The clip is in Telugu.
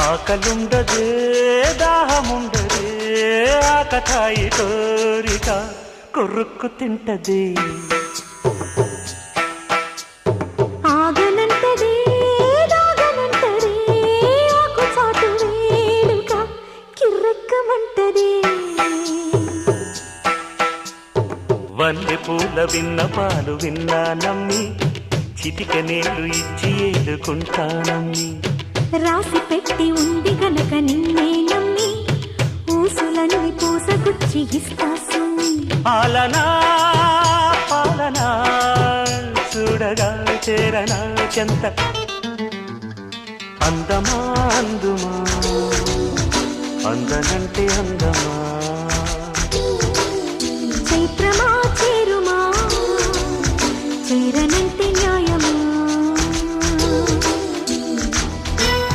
ఆకలుండదే దాహముండదే ఆకతాయి కోరిక కొరుక్కు తింటది. వన్నె పూల విన్న పాలు విన్నా నమ్మి చిటిక నేలు ఇచ్చి ఏడుకుంటానమ్మి రాసి పెట్టి ఉంది గనక నిన్నే నమ్మి. ఊసులన్నీ పూసగుచ్చి ఇస్తా పాలనా పాలనా చూడగా చేరనా చెంత. అందమా అందుమా అందనంటే అందమా.